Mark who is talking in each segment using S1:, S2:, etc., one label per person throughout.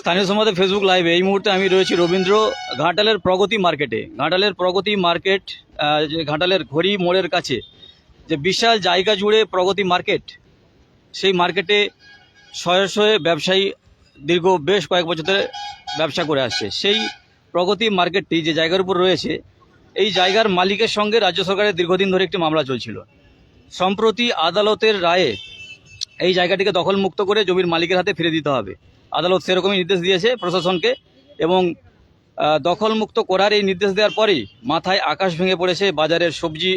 S1: স্থানীয় সমাজে ফেসবুক লাইভে এই মুহূর্তে আমি রয়েছি রবীন্দ্র ঘাটালের প্রগতি মার্কেটে। ঘাটালের প্রগতি মার্কেট যে ঘাটালের ঘড়ি মোড়ের কাছে যে বিশাল জায়গা জুড়ে প্রগতি মার্কেট, সেই মার্কেটে শয়ে শয়ে ব্যবসায়ী দীর্ঘ বেশ কয়েক বছর ধরে ব্যবসা করে আসছে। সেই প্রগতি মার্কেটটি যে জায়গার উপর রয়েছে, এই জায়গার মালিকের সঙ্গে রাজ্য সরকারের দীর্ঘদিন ধরে একটি মামলা চলছিল। সম্প্রতি আদালতের রায়ে এই জায়গাটিকে দখলমুক্ত করে জমির মালিকের হাতে ফিরে দিতে হবে। আদালত সেরকমই নির্দেশ দিয়েছে প্রশাসনকে এবং দখলমুক্ত করার এই নির্দেশ দেওয়ার পরেই মাথায় আকাশ ভেঙে পড়েছে বাজারের সবজি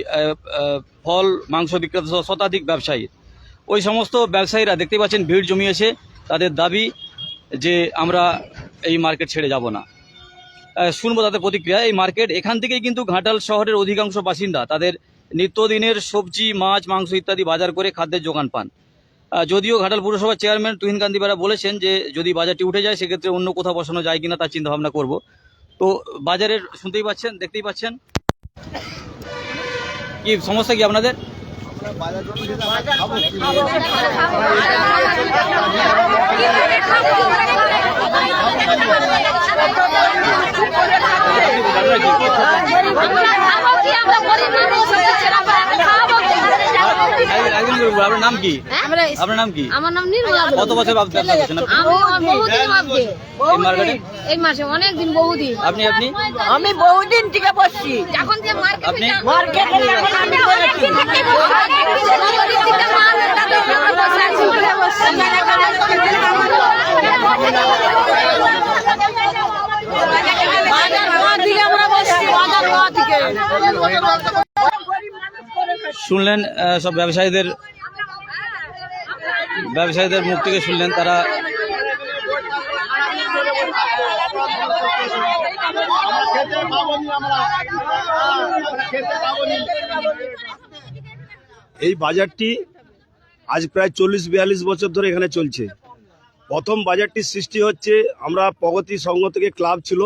S1: ফল, মাংস বিক্রেতা সহ শতাধিক ব্যবসায়ী ওই সমস্ত ব্যবসায়ীরা দেখতে পাচ্ছেন ভিড় জমিয়েছে, তাদের দাবি যে আমরা এই মার্কেট ছেড়ে যাব না। শুনব তাদের প্রতিক্রিয়া। এই মার্কেট এখান থেকেই কিন্তু ঘাটাল শহরের অধিকাংশ বাসিন্দা তাদের নিত্যদিনের সবজি, মাছ, মাংস ইত্যাদি বাজার করে খাদ্যের যোগান পান। যদিও ঘাটাল পুরসভার চেয়ারম্যান তুহিন কান্তি বেরা বলেছেন যে যদি বাজারটি উঠে যায়, সেক্ষেত্রে অন্য কোথাও বসানো যায় কিনা তার চিন্তা ভাবনা করব। তো বাজারের শুনতেই পাচ্ছেন, দেখতেই পাচ্ছেন। কি সমস্যা কি আপনাদের? একদিন করব, আপনার নাম কি আপনার নাম কি
S2: আমার নাম নির্মলা
S1: কত বছর ব্যবসা করছেন
S2: আমি বহুদিন ভাবছি
S1: এই মার্কেটে
S2: এই মাসে অনেক দিন বহুদিন
S1: আপনি আপনি
S3: আমি বহুদিন বসছি
S2: এখন যে মার্কেটে
S3: বাজার থেকে আমরা বসছি, বাজার থেকে।
S1: শুনলেন সব ব্যবসায়ীদের ব্যবসায়ীদের মুখ থেকে শুনলেন তারা।
S4: এই বাজারটি আজ প্রায় চল্লিশ বিয়াল্লিশ বছর ধরে এখানে চলছে। প্রথম বাজারটি সৃষ্টি হচ্ছে, আমরা প্রগতি সংঘ থেকে ক্লাব ছিল।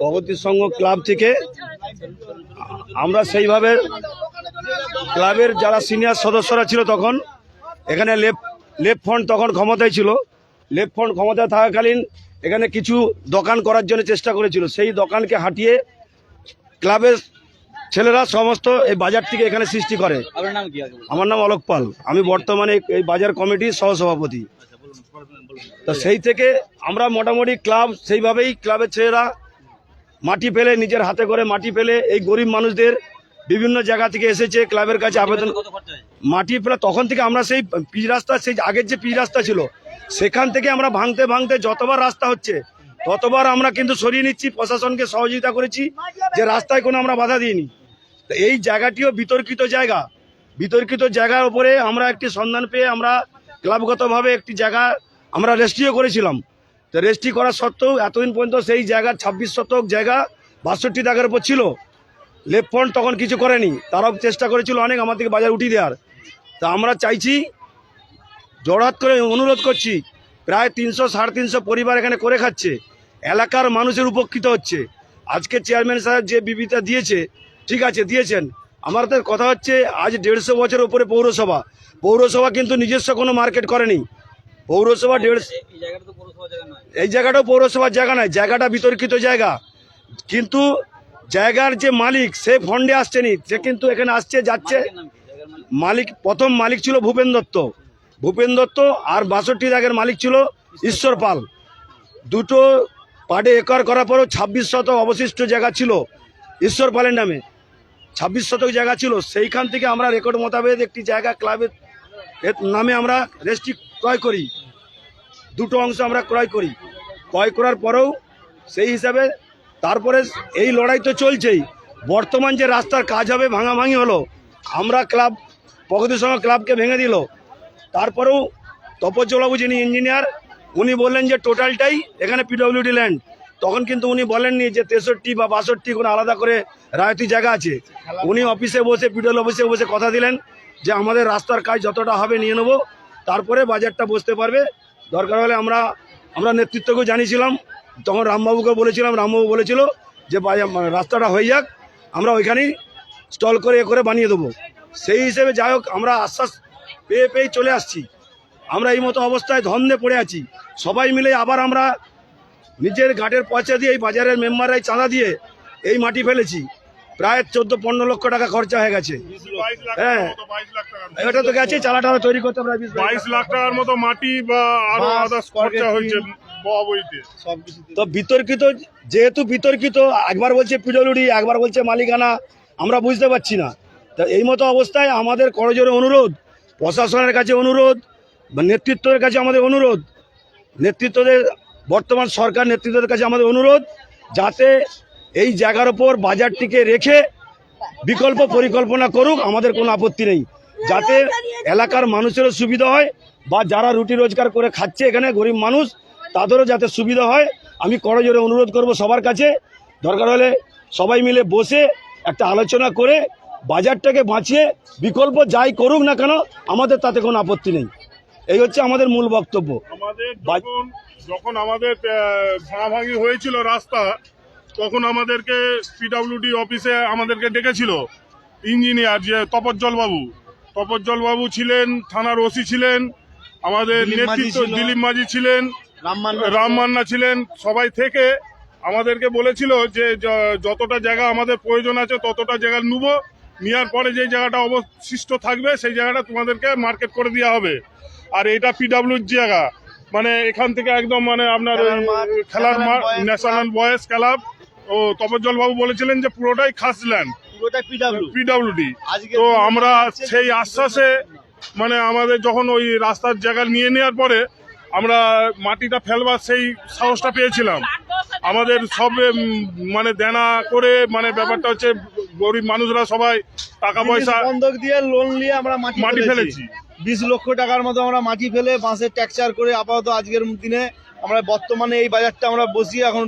S4: প্রগতি সংঘ ক্লাব থেকে আমরা সেইভাবে ক্লাবের যারা সিনিয়র সদস্যরা ছিল তখন এখানে লেফট লেফট ফ্রন্ট তখন ক্ষমতায় ছিল। লেফট ফ্রন্ট ক্ষমতায় থাকাকালীন এখানে কিছু দোকান করার জন্য চেষ্টা করেছিল। সেই দোকানকে হাঁটিয়ে ক্লাবের ছেলেরা সমস্ত এই বাজারটিকে এখানে সৃষ্টি করে? আমার নাম অলোক পাল। আমি বর্তমানে এই বাজার কমিটির সহসভাপতি। তো সেই থেকে আমরা মোটামুটি ক্লাব সেইভাবেই ক্লাবের ছেলেরা মাটি ফেলে নিজের হাতে করে মাটি ফেলে এই গরিব মানুষদের বিভিন্ন জায়গা থেকে এসেছে ক্লাবের কাছে আবেদন? মাটি ফেলে তখন থেকে আমরা সেই পিচ রাস্তা সেই আগের যে পিচ রাস্তা ছিল সেখান থেকে আমরা ভাঙতে ভাঙতে যতবার রাস্তা হচ্ছে ততবার আমরা কিন্তু সরিয়ে নিচ্ছি প্রশাসনকে সহযোগিতা করেছি যে রাস্তায় কোনো আমরা বাধা দিইনি। তো এই জায়গাটিও বিতর্কিত জায়গা। বিতর্কিত জায়গার উপরে আমরা একটি সন্ধান পেয়ে আমরা ক্লাবগতভাবে একটি জায়গা আমরা রেস্টিও করেছিলাম। তো রেজিস্ট্রি করা সত্ত্বেও এতদিন পর্যন্ত সেই জায়গার ছাব্বিশ শতক জায়গা বাষট্টি দাগের উপর ছিল। লেফট ফ্রন্ট তখন কিছু করেনি। তারাও চেষ্টা করেছিল অনেক আমার থেকে বাজার উঠিয়ে দেওয়ার। তা আমরা চাইছি জড়হাত করে অনুরোধ করছি, প্রায় তিনশো, সাড়ে তিনশো পরিবার এখানে করে খাচ্ছে। এলাকার মানুষের উপকৃত হচ্ছে। আজকে চেয়ারম্যান সাহেব যে বিবিতা দিয়েছে, ঠিক আছে, দিয়েছেন। আমাদের কথা হচ্ছে, আজ দেড়শো বছর উপরে পৌরসভা। পৌরসভা কিন্তু নিজস্ব কোনো মার্কেট করেনি। পৌরসভা দেড়শো
S1: এই
S4: জায়গাটাও পৌরসভার জায়গা নয় জায়গাটা বিতর্কিত জায়গা। কিন্তু জায়গার যে মালিক সে ফন্ডে আসছেনি সে কিন্তু এখানে আসছে যাচ্ছে?
S1: জায়গার মালিক?
S4: প্রথম মালিক ছিল ভূপেন দত্ত। ভূপেন দত্ত আর বাষট্টি দাগের মালিক ছিল ঈশ্বর পাল। দুটো পার্টে একর করার পরেও ছাব্বিশ শতক অবশিষ্ট জায়গা ছিল ঈশ্বর পালের নামে। ছাব্বিশ শতক জায়গা ছিল সেইখান থেকে আমরা রেকর্ড মোতাবেক একটি জায়গা ক্লাবের এর নামে আমরা রেস্ট্রি ক্রয় করি। দুটো অংশ আমরা ক্রয় করি। ক্রয় করার পরেও সেই হিসাবে তারপরে এই লড়াই তো চলছেই। বর্তমান যে রাস্তার কাজ হবে, ভাঙাভাঙি হলো, আমরা ক্লাব, প্রগতি সংঘ ক্লাবকে ভেঙে দিল। তারপরেও তপজ্জলবাবু যিনি ইঞ্জিনিয়ার উনি বললেন যে টোটালটাই এখানে পিডব্লিউডি ল্যান্ড তখন কিন্তু উনি বলেননি যে তেষট্টি বা বাষট্টি কোনো আলাদা করে রায়তি জায়গা আছে। উনি অফিসে বসে পিডব্লিউ অফিসে বসে কথা দিলেন যে আমাদের রাস্তার কাজ যতটা হবে নিয়ে নেব, তারপরে বাজারটা বসতে পারবে। দরকার হলে আমরা আমরা নেতৃত্বকেও জানিয়েছিলাম, তখন রামবাবুকে বলেছিলাম, রামবাবু বলেছিল যে মানে রাস্তাটা হয়ে যাক, আমরা ওইখানেই স্টল করে, এ করে বানিয়ে দেবো। সেই হিসেবে যাই হোক, আমরা আশ্বাস পেয়ে পেয়ে চলে আসছি। আমরা এই মতো অবস্থায় ধন্দে পড়ে আছি। সবাই মিলে আবার আমরা নিজের ঘাটের পয়সা দিয়ে, এই বাজারের মেম্বাররাই চাঁদা দিয়ে এই মাটি ফেলেছি। প্রায় চোদ্দ পনেরো লক্ষ টাকা খরচা হয়ে গেছে। হ্যাঁ। এটা তো গেছে চালা টালা তৈরি করতে প্রায়
S5: বাইশ লাখ টাকার মতো মাটি বা আরও আদার্স খরচা হয়েছে
S4: তো বিতর্কিত যেহেতু বিতর্কিত একবার বলছে পিডব্লিউডি একবার বলছে মালিকানা আমরা বুঝতে পারছি না। তা এই মতো অবস্থায় আমাদের করজোরে অনুরোধ প্রশাসনের কাছে অনুরোধ বা নেতৃত্বের কাছে আমাদের অনুরোধ নেতৃত্বদের বর্তমান সরকার নেতৃত্বের কাছে আমাদের অনুরোধ যাতে এই জায়গার ওপর বাজারটিকে রেখে বিকল্প পরিকল্পনা করুক, আমাদের কোনো আপত্তি নেই। যাতে এলাকার মানুষেরও সুবিধা হয় বা যারা রুটি রোজগার করে খাচ্ছে এখানে গরিব মানুষ, তাদেরও যাতে সুবিধা হয়। আমি করজোরে অনুরোধ করব সবার কাছে। দরকার হলে সবাই মিলে বসে একটা আলোচনা করে বাজারটাকে বাঁচিয়ে বিকল্প যাই করুক না কেন, আমাদের তাতে কোনো আপত্তি নেই। এই হচ্ছে আমাদের মূল বক্তব্য।
S5: আমাদের যখন আমাদের ভাঙাভাঙি হয়েছিল রাস্তা তখন আমাদেরকে পিডব্লিউডি অফিসে আমাদেরকে ডেকেছিল ইঞ্জিনিয়ার যে তপজ্জল বাবু। তপজ্জল বাবু ছিলেন থানার ওসি ছিলেন আমাদের নেতৃত্ব দিলীপ মাঝি ছিলেন রাম মান্না ছিলেন সবাই থেকে আমাদেরকে বলেছিল যে যতটা জায়গা আমাদের প্রয়োজন আছে ততটা জায়গা নেব নেওয়ার পরে যে জায়গাটা অবশিষ্ট থাকবে সেই জায়গাটা তোমাদেরকে মার্কেট করে দেওয়া হবে। আর এটা পিডাব্লিউর জায়গা। মানে এখান থেকে একদম মানে আপনার খেলার মাঠ ন্যাশনাল বয়েজ ক্লাব। ও তপজ্জল বাবু বলেছিলেন যে পুরোটাই খাস ল্যান্ড পিডাব্লিউডি তো আমরা সেই আশ্বাসে মানে আমাদের যখন ওই রাস্তার জায়গা নিয়ে নেওয়ার পরে আমরা মাটিটা ফেলবার সেই সাহসটা পেয়েছিলাম। আমাদের সব মানে দেনা করে মানে ব্যাপারটা হচ্ছে গরিব মানুষরা সবাই টাকা পয়সা
S6: বন্ধক দিয়ে লোন নিয়ে আমরা মাটি ফেলেছি। বিশ লক্ষ টাকার মতো আমরা মাটি ফেলে বাঁশের ট্যাকচার করে আপাতত আজকের দিনে আমরা বর্তমানে এই বাজারটা আমরা বসিয়ে এখন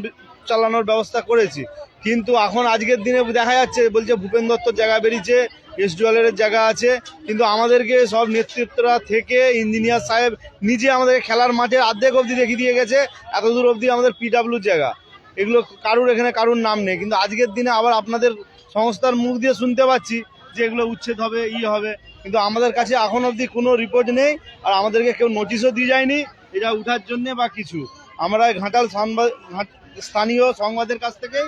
S6: চালানোর ব্যবস্থা করেছি। কিন্তু এখন আজকের দিনে দেখা যাচ্ছে, বলছে ভূপেন দত্তর জায়গা বেরিয়েছে, এস জুয়েলারের জায়গা আছে। কিন্তু আমাদেরকে সব নেতৃত্বরা থেকে ইঞ্জিনিয়ার সাহেব নিজে আমাদের খেলার মাঠে অর্ধেক অবধি দেখিয়ে দিয়ে গেছে, এত দূর অবধি আমাদের পিডাব্লিউর জায়গা। এগুলো কারুর এখানে কারুর নাম নেই। কিন্তু আজকের দিনে আবার আপনাদের সংস্থার মুখ দিয়ে শুনতে পাচ্ছি যে এগুলো উচ্ছেদ হবে, ই হবে। কিন্তু আমাদের কাছে এখন অবধি কোনো রিপোর্ট নেই, আর আমাদেরকে কেউ নোটিশও দিয়ে যায়নি, এটা উঠার জন্যে বা কিছু। আমরা ঘাটাল সংবাদ ঘাট- স্থানীয় সংবাদের কাছ থেকে?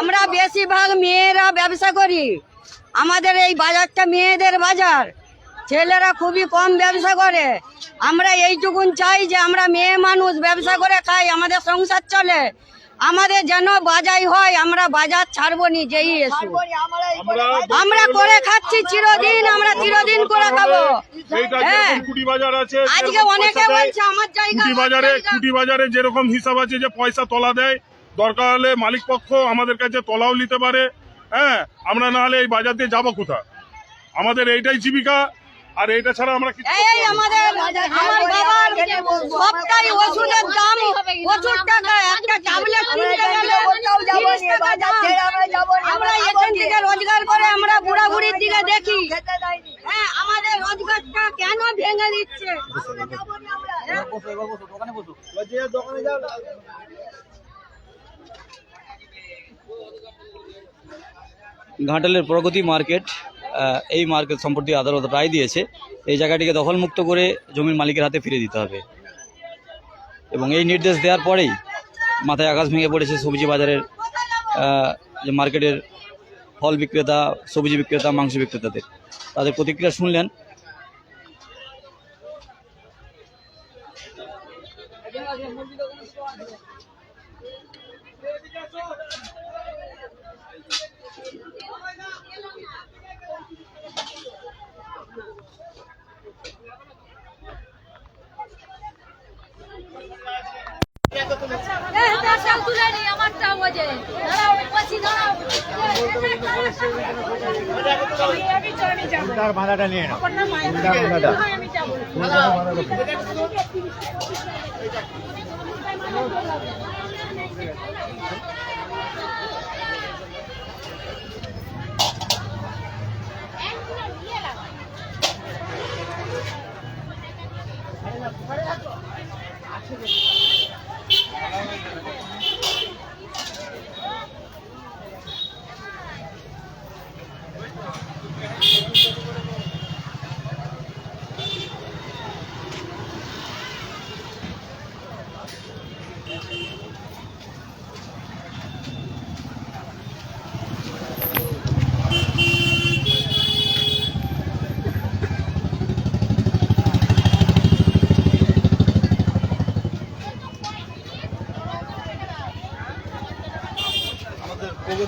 S3: আমরা বেশিরভাগ মেয়েরা ব্যবসা করি। আমাদের এই বাজারটা মেয়েদের বাজার। ছেলেরা খুবই কম ব্যবসা করে। আমরা এইটুকুন চাই যে আমরা মেয়ে মানুষ ব্যবসা করে খাই, আমাদের সংসার চলে। আমাদের যেন বাজাই হয় আমরা বাজার ছাড়বো নি যেই এসো।
S5: আমরা
S3: আমরা করে খাচ্ছি চিরদিন আমরা চিরদিন করে খাব। হ্যাঁ।
S5: যেরকম আছে
S3: আজকে
S5: যেরকম
S3: অনেকে বলছে আমার জায়গা
S5: বাজারে কুটি বাজারে যেরকম হিসাব আছে যে পয়সা তোলা দেয় দরকার হলে মালিক পক্ষ আমাদের কাছে তোলাও নিতে পারে। হ্যাঁ আমরা না হলে এই বাজার দিয়ে যাব কোথা আমাদের এইটাই জীবিকা আর এইটা ছাড়া আমরা কিছু
S3: এই আমাদের আমার বাবার সবটাই ওষুধের দাম প্রচুর টাকা একটা ট্যাবলেট কিনতে গেলে তিরিশ টাকা দাম। আমরা এখান থেকে রোজগার করে আমরা বুড়া বুড়ির দিকে দেখি। হ্যাঁ আমাদের রোজগারটা কেন ভেঙে দিচ্ছে?
S1: ঘাটালের প্রগতি মার্কেট। এই মার্কেট সম্পর্কে আদালত রায় দিয়েছে। এই জায়গাটিকে দখলমুক্ত করে জমির মালিকের হাতে ফিরে দিতে হবে। এবং এই নির্দেশ দেওয়ার পরেই মাথায় আকাশ ভেঙে পড়েছে সবজি বাজারের যে মার্কেটের ফল বিক্রেতা, সবজি বিক্রেতা, মাংস বিক্রেতাদের। তাদের প্রতিক্রিয়া শুনলেন
S2: এই দেশাল তুলে নি আমারটা বোঝে দাঁড়াও পাছি দাঁড়াও
S6: তার ভাড়াটা নিয়ে নাও
S2: আমি যাব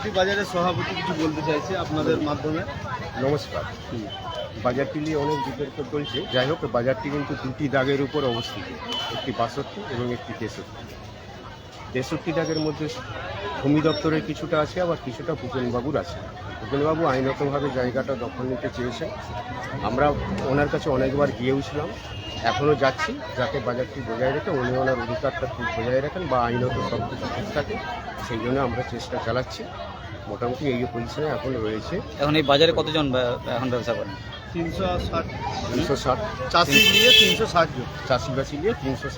S6: প্রগতি বাজারের সভাপতি কিছু বলতে চাইছে আপনাদের মাধ্যমে?
S7: নমস্কার। বাজারটি নিয়ে অনেক বিতর্ক চলছে। যাই হোক, বাজারটি কিন্তু দুটি দাগের উপর অবস্থিত। একটি বাষট্টি এবং একটি তেষট্টি। তেষট্টি দাগের মধ্যে ভূমি দপ্তরের কিছুটা আছে, আবার কিছুটা ভূপেনবাবুর আছে। ভূপেনবাবু আইনতভাবে জায়গাটা দখল নিতে চেয়েছেন। আমরা ওনার কাছে অনেকবার গিয়েওছিলাম। এখনও যাচ্ছি, যাতে বাজারটি বজায় রেখে উনি ওনার অধিকারটা বজায় রাখেন বা আইনত সব কিছু ঠিক থাকে। সেই জন্য আমরা চেষ্টা চালাচ্ছি। মোটামুটি এই পজিশনে এখন রয়েছে।
S1: এখন এই বাজারে কতজন এখন ব্যবসা করেন?
S6: তিনশো ষাট।
S7: তিনশো ষাট।
S6: চাষি নিয়ে তিনশো ষাট জন।
S7: চাষিবাসী নিয়ে তিনশো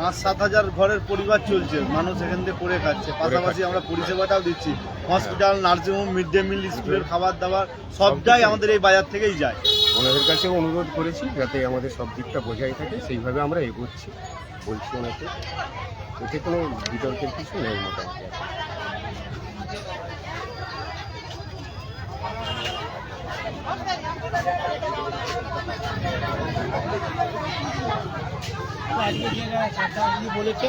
S6: পাঁচ সাত হাজার ঘরের পরিবার চলছে। মানুষ এখান থেকে করে খাচ্ছে। পাশাপাশি আমরা পরিষেবাটাও দিচ্ছি। Hospital nursing home mid day meal স্কুলের খাবার দাবার সবটাই আমাদের এই বাজার থেকেই যায়।
S7: ওনাদের কাছেও অনুরোধ করেছি যাতে আমাদের সব দিকটা বোঝাই থাকে। সেইভাবে আমরা এগোচ্ছি। বলছি ওনাকে। এতে কোনো বিতর্কের কিছু নেই মোটামুটি।
S2: বলেছে